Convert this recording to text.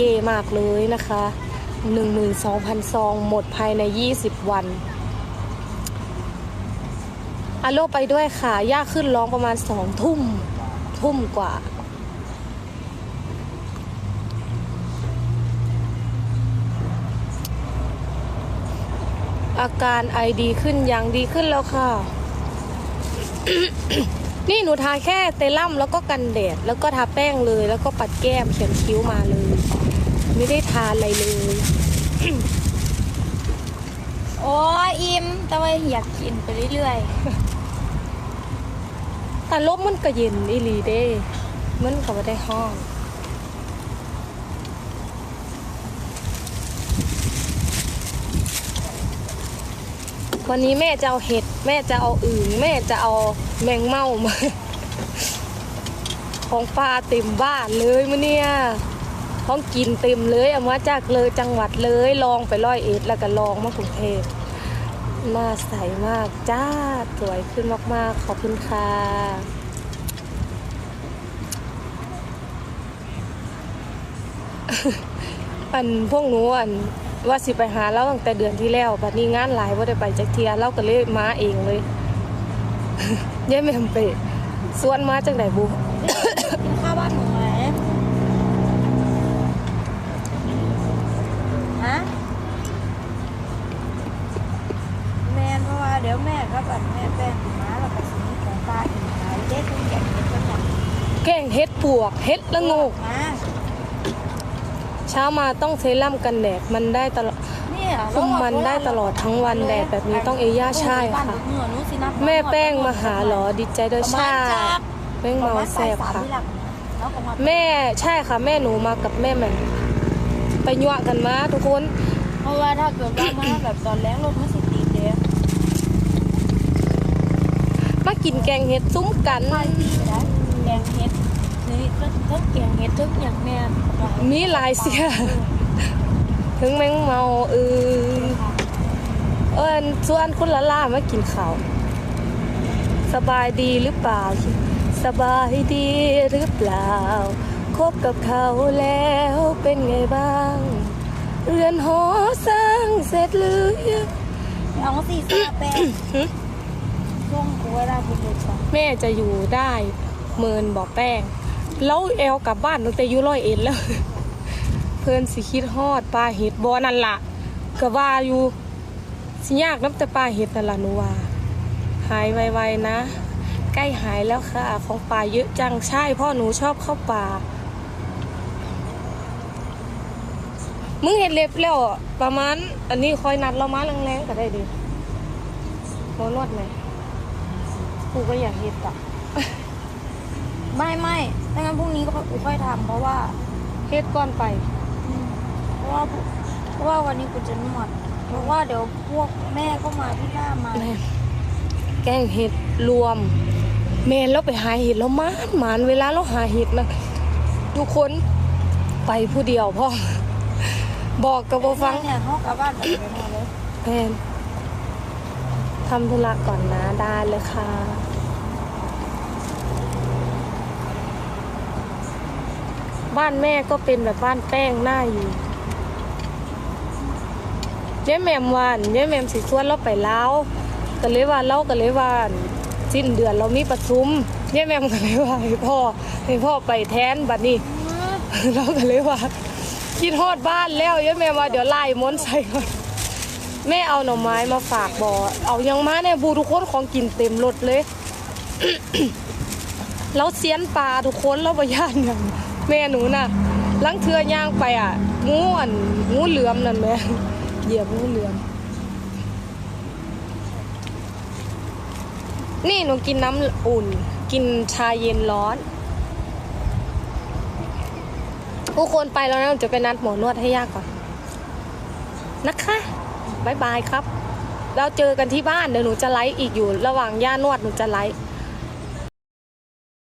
เย่มากเลยนะคะ12,000ซองหมดภายใน 20 วันอาโลไปด้วยค่ะย่าขึ้นร้องประมาณสองทุ่ม ทุ่มกว่า อาการไอดีขึ้นยังดีขึ้นแล้วค่ะ นี่หนูทาแค่เตลัมแล้วก็กันแดด แล้วก็ทาแป้งเลย แล้วก็ปัดแก้มเขียนคิ้วมาเลย ไม่ได้ทานอะไรเลย โอ้อิ่มแต่ว่าอยากกินไปเรื่อยๆ แต่ลมมันก็เย็นอีหลีเด้มันก็ไม่ได้ห้องวันนี้แม่จะเอาเห็ด แม่จะเอาอื่นแม่จะเอาแมงเม่ามา ของปลาเต็มบ้านเลยมื่อเนี่ย ของกินเต็มเลยเอามาจากเลยจังหวัดเลยลองไปร้อยเอ็ดแล้วก็ลองมากรุงเทพหน้าใสมากจ้าสวยขึ้นมากๆ ขอบคุณค่ะอันพวกหนูอันว่าสิไปหาเราตั้งแต่เดือนที่แล้วบัดนี้งานหลายว่าได้ไปจักเทียเราก็เลยมาเองเลยย่ายแม่มไปส่วนมาจังไดบุๆกินข้าบ้านหนู เดี๋ยวแม่ก็บัดแม่แป้งมาแล้วก็สีของตาอีกหลายเด็กคุณแก่เด็กคนไหนแกงเฮ็ดปวกเฮ็ดละโงกมาเช้ามาต้องเซรั่มกันแดดมันได้ตลอดเนี่ยคุมมันได้ตลอดทั้งวันแดดแบบนี้ต้องเอย่าใช่ค่ะบ้านหนูหนูสินับแม่แป้งมาหาเหรอดีใจด้วยประมาใช่ณจักแป้งเมาแซ่บประมาณบ่ายสามค่ะที่หลังแล้วก็มาแม่ใช่ค่ะ แม่หนูมากับแม่แหม่มไปยั่วกันมาทุกคน เพราะว่าถ้าเกิดว่ามาแบบตอนแรงรถมันสิติดเด้ มากินแกงเห็ดซุ้มกันไปตีไปได้แกงเฮ็ดนี่ก็ทั้งแกงเฮ็ดทั้งอย่างแม่มีหลายเสีย ถึงแมงเมาเออเอินส่วนคุณละล่ามากินข้าวสบายดีหรือเปล่า สบายดีหรือเปล่า คบกับเขาแล้วเป็นไงบ้าง เรือนหอสร้างเสร็จหรือยังเอาสีซาแป้ง ช่วงกูเวลากูเดแม่จะอยู่ได้เมินบอกแป้ง แล้วแอลกลับบ้านตั้งแต่อยุร้อยเอ็ดแล้ว เพิ่นสิคิดฮอดปลาเห็ดบอนั่นละก็ว่าอยู่สิยากน้ำแต่ปลาเห็ดนั่นละหนูว่า หายไวๆนะ ใกล้หายแล้วค่ะ ของป่าเยอะจังใช่พ่อหนูชอบเข้าป่า มึงเห็ดเล็บแล้วประมาณ อันนี้คอยนัดเรามาแรงๆก็ได้ดิโมนวดไหม กูก็อยากเห็ดอะไม่ไม่ถ้างั้นพรุ่งนี้ก็กูค่อยทำเพราะว่าเฮ็ดก่อนไปอืมเพราะว่าเพราะว่าวันนี้กูจะนวดเพราะว่าเดี๋ยวพวกแม่ก็มาที่หน้ามา แกงเห็ดรวมแม่นเราไปหาเห็ดแล้วมานหมานเวลาเราหาเห็ดนะทุกคนไปผู้เดียวพ่อบอกกับโบฟังเนี่ยเขากลับบ้านไปไปหมดเลยแพน ทำธุระก่อนนะได้เลยค่ะ บ้านแม่ก็เป็นแบบบ้านแป้งหน้าอยู่เย้แหมมวานเย้แหมมสิชวนเราไปเล้าวก็เลยว่าเราก็เลยว่าสิ้นเดือนเรามีประชุมเย้แหมมก็เลยว่าให้พ่อให้พ่อไปแทนบัดนี้เราก็เลยว่าคิดฮอดบ้านแล้วเย้แม่ว่าเดี๋ยวไล่ม้วนใส่ก่อน แม่เอาหน่อไม้มาฝากบอเอายังมาเนี่ยบูทุกคนของกินเต็มรถเลย แล้วเสียนปลาทุกคนแล้วบย่านอย่างแม่หนูน่ะลังเทือย่างไปอะงูอันงูเหลือมนั่นแม่เหยียบงูเหลือม นี่หนูกินน้ำอุ่น กินชาเย็นร้อนทุกคนไปแล้วนะจะไปนัดหมอนวดให้ยากก่อนนะคะ บายบายครับ เราเจอกันที่บ้านเดี๋ยวหนูจะไลฟ์อีกอยู่ ระหว่างย่านวดหนูจะไลฟ์